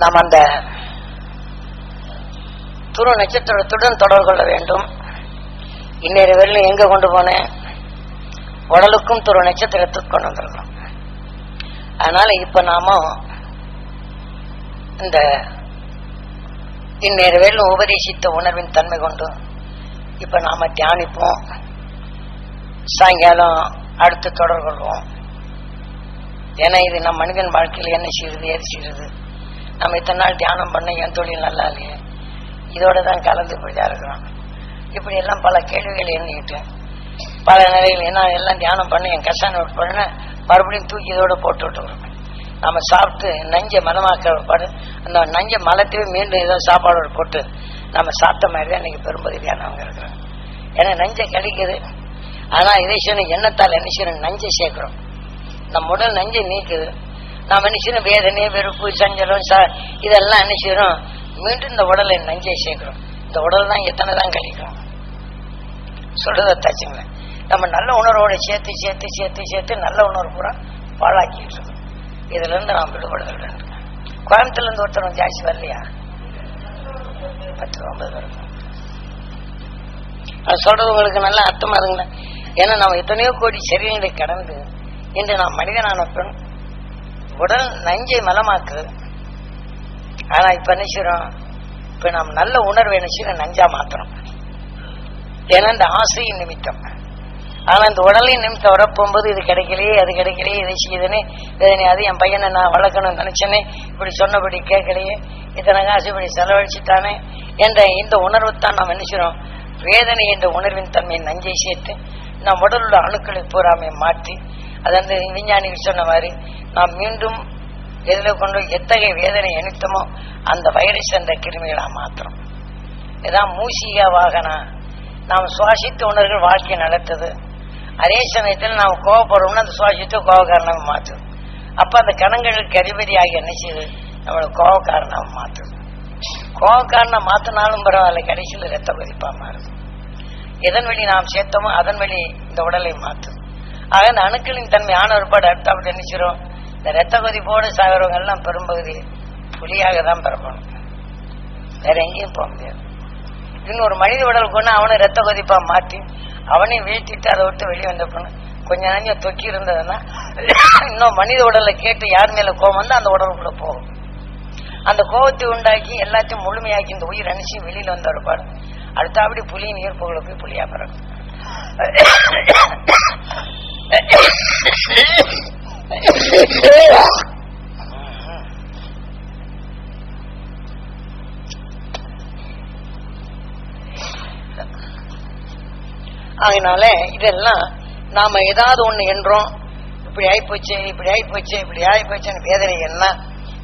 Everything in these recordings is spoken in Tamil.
நாம் அந்த துரு நட்சத்திரத்துடன் தொடர்பு கொள்ள வேண்டும். இன்னொரு வெள்ளம் எங்க கொண்டு போனேன் உடலுக்கும் துரு நட்சத்திரத்துக்கு கொண்டு வந்துடணும் அதனால இப்ப நாம இந்த இன்னொரு வேலும் உபதேசித்த உணர்வின் தன்மை கொண்டு இப்ப நாம தியானிப்போம். சாயங்காலம் அடுத்து தொடர்பு கொள்வோம். ஏன்னா இது நம் மனிதன் வாழ்க்கையில் என்ன செய்யுது ஏது செய்யுது நம்ம இத்தனை நாள் தியானம் பண்ண என் தொழில் நல்லா இல்லையே. இதோட தான் கலந்து போயிட்டா இருக்கிறோம் இப்படி எல்லாம் பல கேள்விகள் எண்ணிக்கிட்டு பல நிலையில் என்ன எல்லாம் தியானம் பண்ண என் கஷ்டம் பண்ண மறுபடியும் தூக்கி இதோட போட்டு விட்டுருவோம் நம்ம சாப்பிட்டு நஞ்சை மலமாக்க பாடு அந்த நஞ்சை மலத்தையே மீண்டும் ஏதோ சாப்பாடோடு போட்டு நம்ம சாப்பிட்ட மாதிரி தான் இன்னைக்கு பெரும்பகுதியானவங்க இருக்கிறோம் ஏன்னா நஞ்சை கிடைக்குது. ஆனால் இதை சொன்ன எண்ணத்தால் என்ன செய்யணும்? நஞ்சை சேர்க்கிறோம் நம்ம உடல் நஞ்சை நீக்குது. நாம் என்ன செய்யணும்? வேதனை வெறுப்பு சஞ்சலம் ச- இதெல்லாம் நினைச்சிடும் மீண்டும் இந்த உடலை நஞ்சை சேர்க்கிறோம். இந்த உடல் தான் எத்தனை தான் கழிக்கிறோம். சொல்றத தாச்சுங்களேன். நம்ம நல்ல உணர்வோட சேர்த்து சேர்த்து சேர்த்து சேர்த்து நல்ல உணர்வு பூரா பாழாக்கிட்டு இருக்கோம். இதுல இருந்து நாம் விடுபடுதல் கோயம்புத்தூர்ல இருந்து ஒருத்தர் ஜாஸ்தி வரலையா? பத்து ஒன்பது பேர் அது சொல்றது உங்களுக்கு நல்ல அர்த்தமா இருங்களா ஏன்னா நம்ம எத்தனையோ கோடி சரீரங்களை கடந்து இன்று நாம் மனிதனான பெண் உடல் நஞ்சை மலமாக்குது ஆனா இப்ப என்ன செய்றோம்? இப்ப நாம் நல்ல உணர்வு என்ன செய்யறோம் நஞ்சா மாத்திரம் ஏன்னா இந்த ஆசையின் நிமித்தம். ஆனா இந்த உடலின் நிமித்தம் வரப்போகும்போது இது கிடைக்கலையே அது கிடைக்கலையே இதை செய்யுதுன்னு இதனை அது என் பையனை நான் வளர்க்கணும்னு நினைச்சேனே இப்படி சொன்னபடி கேட்கலையே இத்தனை காசு இப்படி செலவழிச்சுட்டானே என்ற இந்த உணர்வு தான் நாம் நினைச்சிடும் வேதனை என்ற உணர்வின் தன்மையை நஞ்சை சேர்த்து நம் உடலுள்ள அணுக்களை பூராமை மாற்றி அது வந்து விஞ்ஞானிக்கு சொன்ன மாதிரி நாம் மீண்டும் எதில் கொண்டு எத்தகைய வேதனை இணைத்தமோ அந்த வைரஸ் அந்த கிருமிகளாக மாத்திரம் இதான் மூசிகா வாகனா நாம் சுவாசித்த உணர்கள் வாழ்க்கை நடத்துது. அதே சமயத்தில் நாம் கோவப்படுறோம்னா அந்த சுவாசித்த கோவக்காரணமாக மாற்றுது அப்ப அந்த கணங்களுக்கு அதிபதியாகி என்ன செய்யுது நம்மளை கோவ மாற்றுது கோவ மாற்றினாலும் மாத்தினாலும் பரவாயில்ல கடைசியில் ரத்த கொதிப்பா மாறுது. எதன் வழி நாம் சேர்த்தோமோ அதன் வழி இந்த உடலை மாற்றுது ஆக இந்த அணுக்களின் தன்மை ஆன ஒருபாடு அடுத்தாப்பட்டு அப்படி செய்றோம் இந்த ரத்த கொதிப்போடு சாகிறவங்க எல்லாம் பெரும்பகுதி புலியாக தான் பிறக்கணும் வேற எங்கேயும் போக முடியாது. இன்னும் ஒரு மனித உடல் கொண்டு அவனை ரத்த கொதிப்பா மாற்றி அவனையும் வீழ்த்திட்டு அதை விட்டு வெளியே வந்த பொண்ணு கொஞ்ச நேரம் தொக்கி இருந்ததுன்னா இன்னும் மனித உடலை கேட்டு யார் மேல கோபம் வந்து அந்த உடலுக்குள்ள போகும். அந்த கோபத்தை உண்டாக்கி எல்லாத்தையும் முழுமையாக்கி இந்த உயிர் அணிச்சு வெளியில வந்த ஒரு பாடு. அடுத்தபடி புலியின் ஈர்ப்புகளை போய் புலியா பிறகு அதனால இதெல்லாம் நாம ஏதாவது ஒண்ணு என்றோம். இப்படி ஆயிப்போச்சு இப்படி ஆயிப்போச்சு இப்படி ஆயிப்போச்சுன்னு வேதனை என்ன?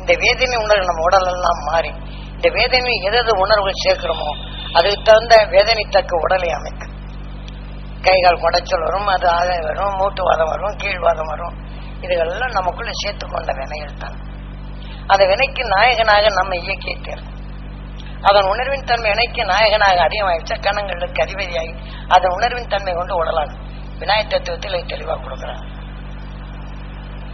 இந்த வேதனை உணர்வு நம்ம உடலெல்லாம் மாறி இந்த வேதனை எதாவது உணர்வுகள் சேர்க்கிறோமோ அதுக்கு தகுந்த வேதனை தக்க உடலை அமைக்க கை கால் குடைச்சல் வரும் அது ஆதாயம் வரும் மூட்டுவாதம் வரும் கீழ்வாதம் வரும். இதுகளெல்லாம் நமக்குள்ள சேர்த்து கொண்ட வினைகள் தான். அந்த வினைக்கு நாயகனாக நம்ம இயக்கிட்டார் அதன் உணர்வின் தன்மை இணைக்கு நாயகனாக அதிகமாகிடுச்சா கணங்களுக்கு அதிபதியாகி அதன் உணர்வின் தன்மை கொண்டு உடலாகும் விநாயக தத்துவத்தில் தெளிவாக கொடுக்குறாங்க.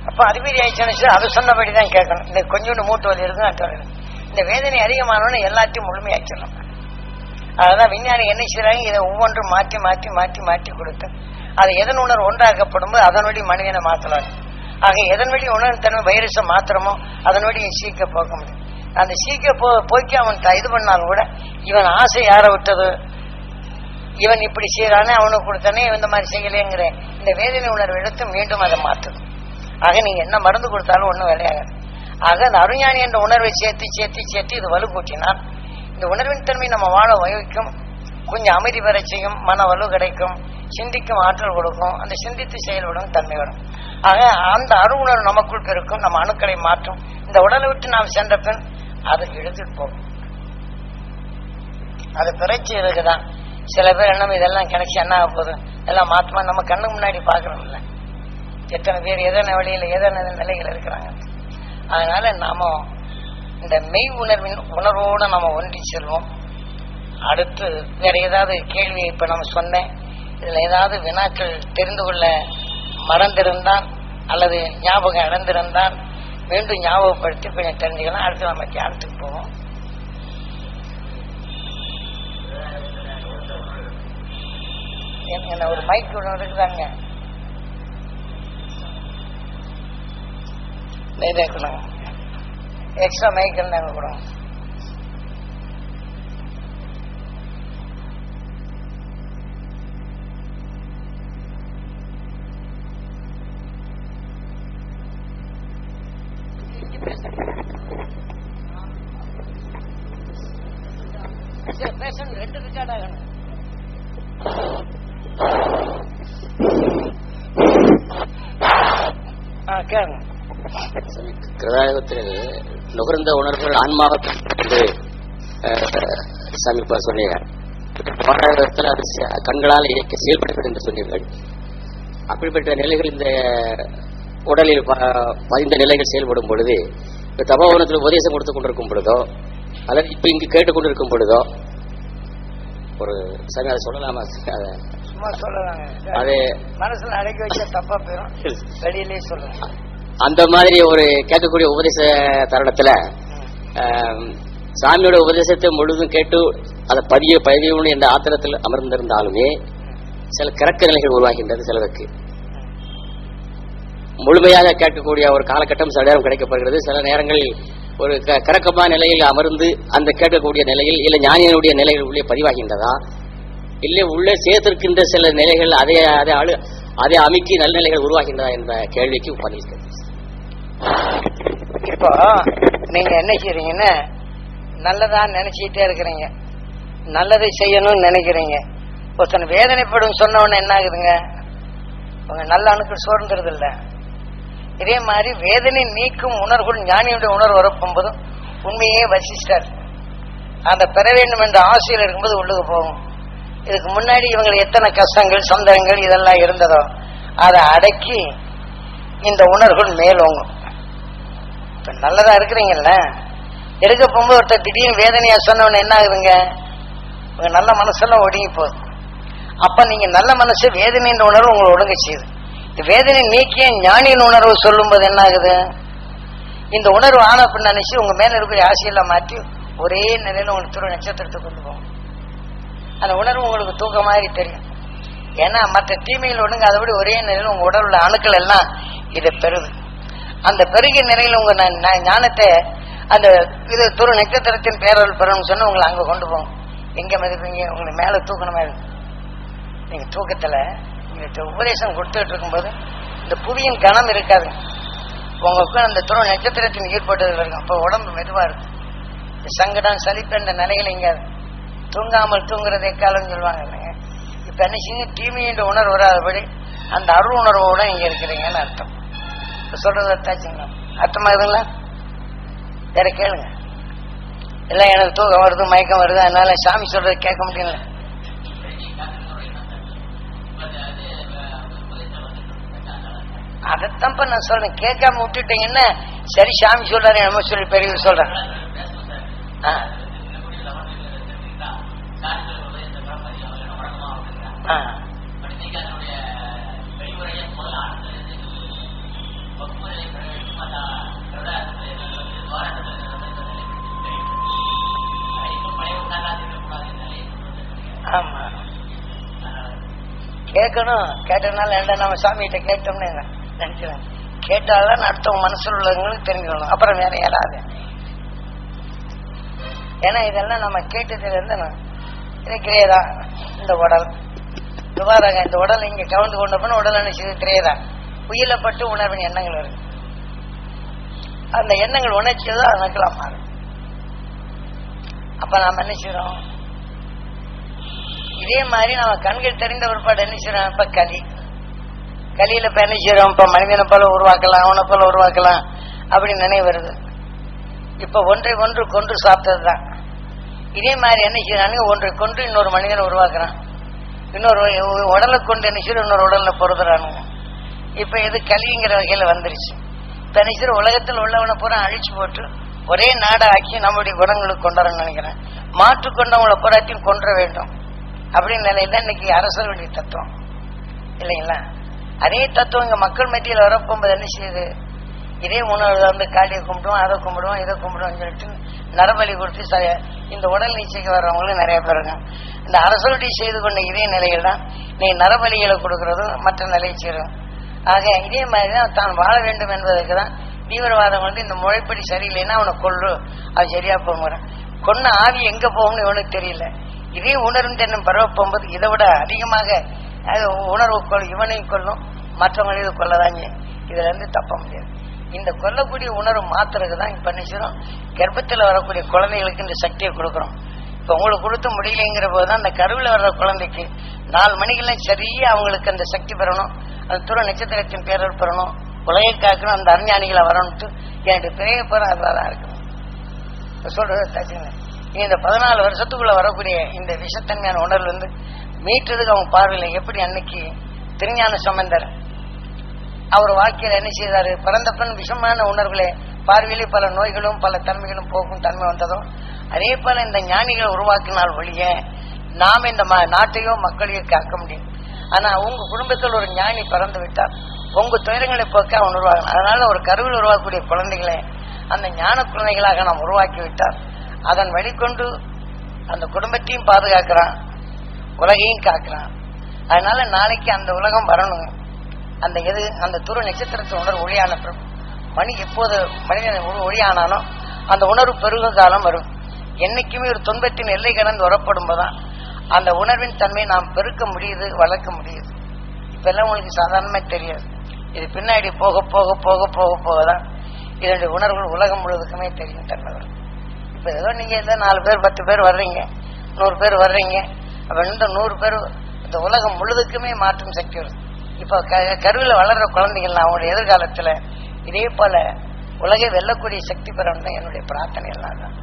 அப்ப அதிபதி ஆயிடுச்சுன்னு அது சொன்னபடிதான் கேட்கணும். இந்த கொஞ்சோண்டு மூட்டு வலி இருக்கு இந்த வேதனை அதிகமானவன்னு எல்லாத்தையும் முழுமையாச்சிடணும் அதான் விஞ்ஞானி என்ன செய்யறாங்க இதை ஒவ்வொன்றும் மாற்றி மாற்றி மாற்றி மாற்றி கொடுத்து அது எதன் உணர்வு ஒன்றாக்கப்படும் போது அதன் வழி மனிதனை மாற்றலாம் ஆக எதன் வழி உணர்வு தன்மை வைரஸை மாத்திரமோ அதன் வழி சீக்க போக்க முடியும். அந்த சீக்க போ போக்கி அவன் த- இது பண்ணாலும் கூட இவன் ஆசை யாரை விட்டது? இவன் இப்படி செய்யறானே அவனுக்கு கொடுத்தானே இவன் இந்த மாதிரி செய்யலைங்கிற இந்த வேதனை உணர்வு எடுத்து மீண்டும் அதை மாற்றுது ஆக நீங்க என்ன மருந்து கொடுத்தாலும் ஒன்றும் விளையாது ஆக அந்த அருஞானி என்ற உணர்வை சேர்த்து சேர்த்து சேர்த்து இது வலு கூட்டினால் இந்த உணர்வின் தன்மை நம்ம வாழ வகிக்கும் கொஞ்சம் அமைதி பெற செய்யும் மன வலு கிடைக்கும் சிந்திக்கும் ஆற்றல் கொடுக்கும் அந்த சிந்தித்து செயல்படும் தன்மை வரும். ஆக அந்த அரு உணர்வு நமக்குள் பெருக்கும் நம்ம அணுக்களை மாற்றும். இந்த உடலை விட்டு நாம் சென்ற பின் அது இழுத்துட்டு போகும் அது பிறச்சி இருக்குதான். சில பேர் என்ன இதெல்லாம் கிடைச்சி என்ன ஆக போகுது? எல்லாம் மாத்தமா நம்ம கண்ணு முன்னாடி பாக்குறோம்ல எத்தனை பேர் எதன வழியில் எதன நிலைகள் இருக்கிறாங்க? அதனால நாமும் இந்த மெய் உணர்வின் உணர்வோடு நம்ம ஒன்றி செல்வோம். அடுத்து வேற ஏதாவது கேள்வி இப்போ நம்ம சொன்னேன். இதில் ஏதாவது வினாக்கள் தெரிந்து கொள்ள மறந்திருந்தால் அல்லது ஞாபகம் இழந்திருந்தால் மீண்டும் ஞாபகப்படுத்தி கொஞ்சம் தெரிஞ்சுக்கலாம். அடுத்து நம்ம தியானத்துக்கு போவோம். என்ன ஒரு மைக் ஒன்று இருக்குதாங்க? இருக்கணும். எக்ஸ்ட்ரா மைக் இருந்தாங்க கூட பேசணும் ரெண்டு ரெக்கார்ட் ஆகணும். ஆ கேளுங்க. கிருதாயுகத்தில் நுகர்ந்த உணர்வுகள் ஆன்மாவை என்று சமீப சொன்னீங்க போராட்டத்தில் அது கண்களால் இயக்க செயல்படுகிறது என்று சொன்னீர்கள் அப்படிப்பட்ட நிலைகள் இந்த உடலில் பதிந்த நிலைகள் செயல்படும் பொழுது இப்ப தபோவனத்தில் உபதேசம் கொடுத்து கொண்டிருக்கும் பொழுதோ அல்லது இப்ப இங்கு கேட்டுக்கொண்டிருக்கும் பொழுதோ ஒரு சமயம் அதை சொல்லலாமா? அதை அது மனசுல அடக்கி வச்சா தப்பா போயிடும் வெளியிலே சொல்லுங்க. அந்த மாதிரி ஒரு கேட்கக்கூடிய உபதேச தருணத்துல சாமியோட உபதேசத்தை முழுதும் கேட்டு அதை பதிய பதியணும் என்ற ஆத்திரத்தில் அமர்ந்திருந்தாலுமே சில கிறக்க நிலைகள் உருவாகின்றது சிலருக்கு. முழுமையாக கேட்கக்கூடிய ஒரு காலகட்டம் சில நேரம் கிடைக்கப்படுகிறது. சில நேரங்களில் ஒரு க- கிறக்கமான நிலையில் அமர்ந்து அந்த கேட்கக்கூடிய நிலையில் இல்லை ஞானியனுடைய நிலைகள் உள்ளே பதிவாகின்றதா? இல்லை உள்ளே சேர்த்திருக்கின்ற சில நிலைகள் அதை அதை அழு அதை அமைக்கி நல்ல நிலைகள் உருவாகின்றதா என்ற கேள்விக்கு பதில் இப்போ நீங்க என்ன செய்றீங்கன்னா நல்லதா நினைச்சிட்டே இருக்கிறீங்க. நல்லதை செய்யணும்னு நினைக்கிறீங்க. ஒருத்தன் வேதனைப்படும் சொன்ன உடனே என்ன ஆகுதுங்க? உங்க நல்ல அணுக்கள் சோர்ந்துருது இல்ல. இதே மாதிரி வேதனை நீக்கும் உணர்வுகள் ஞானியுடைய உணர்வு வரப்பும் போதும் உண்மையே வசிஷ்டர். அந்த பெற வேண்டும் என்ற ஆசையில் இருக்கும்போது உள்ளுக்கு போகும். இதுக்கு முன்னாடி இவங்களுக்கு எத்தனை கஷ்டங்கள் சொந்தங்கள் இதெல்லாம் இருந்ததோ அதை அடக்கி இந்த உணர்வுகள் மேலோங்கும். இப்ப நல்லதா இருக்கிறீங்கல்ல? எடுக்க போகும்போது ஒருத்தர் திடீர்னு வேதனையா சொன்னவன என்ன ஆகுதுங்க? உங்க நல்ல மனசெல்லாம் ஒடுங்கி போகுது. அப்ப நீங்க நல்ல மனசு வேதனைன்ற உணர்வு உங்களை ஒடுங்க செய்யுது. இந்த வேதனை நீக்கிய ஞானியின் உணர்வு சொல்லும்போது என்ன ஆகுது? இந்த உணர்வு ஆன அப்படின்னு நினைச்சு உங்க மேல இருக்கிற ஆசையெல்லாம் மாற்றி ஒரே நிலையில உங்களுக்கு துரு நட்சத்திரத்தை கொண்டு போகும். அந்த உணர்வு உங்களுக்கு தூக்க மாதிரி தெரியும். ஏன்னா மற்ற தீமையில் ஒடுங்க அதை விட ஒரே நிலையில உங்க உடல் உள்ள அணுக்கள் எல்லாம் இதை பெறுது. அந்த பெருகிய நிறையில் உங்க ஞானத்தை அந்த இது துரு நட்சத்திரத்தின் பேரல் பெறணும்னு சொன்ன உங்களை அங்க கொண்டு போகும். எங்க மதிப்பீங்க? உங்களை மேல தூக்கணுமா நீங்க தூக்கத்துல நீங்க உபதேசம் கொடுத்துட்டு இருக்கும்போது இந்த புவியின் கணம் இருக்காது. உங்களுக்கு அந்த துறை நட்சத்திரத்தின் ஈடுபட்டதில் இருக்கும். அப்போ உடம்பு மெதுவா இருக்கும். இந்த சங்கடம் சலிப்பு என்ற நிலையில இங்க தூங்காமல் தூங்குறதே காலம் சொல்லுவாங்க இல்லைங்க? இப்ப என்ன செய்யுங்க தீமையின் உணர்வு வராதபடி அந்த அருள் உணர்வோட இங்க இருக்கிறீங்கன்னு அர்த்தம். சொல்றது அர்த்தாச்சுங்களா அர்த்தமாகுதுங்களா வேற கேளுங்க. எல்லாம் எனக்கு தூக்கம் வருது மயக்கம் வருது அதனால சாமி சொல்றது கேட்க முடியல. அதைத்தான்ப்ப நான் சொல்றேன். கேட்காம விட்டுட்டீங்கன்னா சரி சாமி சொல்றாரு என்னமோ சொல்லி பெரியவர் சொல்றேன் ஆ. கேட்கணும். கேட்டதுனால என்ன நம்ம சாமிகிட்ட கேட்டோம்னு நினைக்கிறேன். கேட்டால்தான் அடுத்தவங்க மனசுல உள்ளவங்களுக்கு தெரிஞ்சுக்கணும். அப்புறம் வேற யாராவது. ஏன்னா இதெல்லாம் நம்ம கேட்டதுல இருந்து நான் இது கிரேதா இந்த உடல். துபாரங்க இந்த உடல் இங்க கவர்ந்து கொண்ட பின் உடல் நினைச்சது கிரேதா உயிலப்பட்டு உணர்வின் எண்ணங்கள் இருக்கு. அந்த எண்ணங்கள் உணர்ச்சியதான் அதுக்கெல்லாம் மாறும் அப்ப நாம் என்ன செய்றோம்? இதே மாதிரி நம்ம கண்கள் தெரிந்த ஒருபாடு என்ன செய்யறோம் இப்ப களி. களியில இப்ப என்ன செய்யறோம்? இப்ப மனிதனை போல உருவாக்கலாம் அவனை போல உருவாக்கலாம் அப்படின்னு நினைவு வருது. இப்ப ஒன்றை ஒன்று கொன்று சாப்பிட்டதுதான். இதே மாதிரி என்ன செய்யறாங்க ஒன்றை கொன்று இன்னொரு மனிதனை உருவாக்குறான். இன்னொரு உடலை கொண்டு என்ன செய்யற இன்னொரு உடல்ல பொருதுறானுங்க. இப்ப இது களிங்கிற வகையில வந்துருச்சு. தனிச்சிற உலகத்தில் உள்ளவனை பூரா அழிச்சு போட்டு ஒரே நாடாக்கி நம்முடைய குணங்களுக்கு கொண்டாடணும்னு நினைக்கிறேன். மாற்று கொண்டவங்களை பூராத்தையும் கொன்ற வேண்டும். அப்படின்னு நிலையில தான் இன்னைக்கு அரசர்களுடைய தத்துவம். இல்லைங்களா? அதே தத்துவம் இங்க மக்கள் மத்தியில் வரப்போகும்போது என்ன செய்யுது? இதே உணவு வந்து காட்டியை கும்பிடுவோம் அதை கும்பிடுவோம் இதை கும்பிடுவோம் சொல்லிட்டு நரபலி கொடுத்து இந்த உடல் நீச்சைக்கு வர்றவங்களும் நிறைய பேர் இருக்காங்க. இந்த அரசுடைய செய்து கொண்ட இதே நிலையில் தான் நீ நரபலிகளை கொடுக்கறதும் மற்ற நிலையை சேரும். ஆக இதே மாதிரி தான் தான் வாழ வேண்டும் என்பதற்கு தான் தீவிரவாதம் வந்து இந்த முளைப்படி சரியில்லைன்னா அவனை கொள்ளு அவன் சரியா போங்கிறான் கொன்ன ஆவி எங்க போகும்னு இவனுக்கு தெரியல. இதே உணர்வு தென்னும் பரவ போகும்போது இதை விட அதிகமாக அது உணர்வு கொள்ளும் இவனையும் கொள்ளும் மற்றவங்களையும் கொள்ளதாங்க. செய்யும். இதுல இருந்து தப்ப முடியாது. இந்த கொல்லக்கூடிய உணர்வு மாத்துறதுக்கு தான் இப்ப நினைச்சிடும் கர்ப்பத்தில் வரக்கூடிய குழந்தைகளுக்கு இந்த சக்தியை கொடுக்குறோம். இப்ப உங்களுக்கு கொடுத்து முடியலைங்கிற போதுதான் அந்த கருவில் வர்ற குழந்தைக்கு நாலு மணிக்கெல்லாம் சரியா அவங்களுக்கு அந்த சக்தி பெறணும். அந்த துற நட்சத்திரத்தின் பேரர் பெறணும். உலகை காக்கணும் அந்த அறிஞானிகளை வரணும்ட்டு. என்னுடைய பெரிய அதுவாக தான் இருக்கணும். இப்ப சொல்றது தச்சுங்க நீ இந்த பதினாலு வருஷத்துக்குள்ள வரக்கூடிய இந்த விஷத்தன்மையான உணர்வு வந்து மீட்டதுக்கு அவங்க பார்வையில் எப்படி அன்னைக்கு திருஞான சம்பந்தர் அவர் வாழ்க்கையில என்ன செய்தாரு? பிறந்த பெண் விஷமான உணர்வுகளே பார்வையிலே பல நோய்களும் பல தன்மைகளும் போக்கும் தன்மை வந்ததும் அதே போல இந்த ஞானிகளை உருவாக்கினால் ஒழிய நாம் இந்த நாட்டையோ மக்களையோ காக்க முடியும். ஆனா உங்க குடும்பத்தில் ஒரு ஞானி பிறந்து விட்டார். உங்க துயரங்களை போக்க அவன் உருவாகணும். அதனால ஒரு கருவில் உருவாக்கக்கூடிய குழந்தைகளை அந்த ஞான குழந்தைகளாக நாம் உருவாக்கி விட்டார். அதன் வழிகொண்டு அந்த குடும்பத்தையும் பாதுகாக்கிறான் உலகையும் காக்கிறான். அதனால நாளைக்கு அந்த உலகம் வரணும். அந்த எது அந்த துரு நட்சத்திரத்தை உணர்வு ஒளியான மணி எப்போது மனிதன் ஒளியானாலும் அந்த உணர்வு பெருகும் காலம் வரும். என்னைக்குமே ஒரு துன்பத்தின் எல்லை கடந்து வரப்படும் போதுதான் அந்த உணர்வின் தன்மையை நாம் பெருக்க முடியுது வளர்க்க முடியுது. இப்பெல்லாம் உங்களுக்கு சாதாரணமாக தெரியாது. இது பின்னாடி போக போக போக போக போக தான் இதனுடைய உணர்வுகள் உலகம் முழுவதுக்குமே தெரியும் தன்மை வரும் இப்போ ஏதோ நீங்கள் ஏதோ நாலு பேர் பத்து பேர் வர்றீங்க. நூறு பேர் வர்றீங்க. அப்போ இந்த நூறு பேர் இந்த உலகம் முழுதுக்குமே மாற்றும் சக்தி வருது இப்போ க- கருவில் வளர்கிற குழந்தைகள் அவங்களுடைய எதிர்காலத்தில் இதே போல் உலகை வெல்லக்கூடிய சக்தி பெறணும் தான் என்னுடைய பிரார்த்தனை எல்லாம் தான்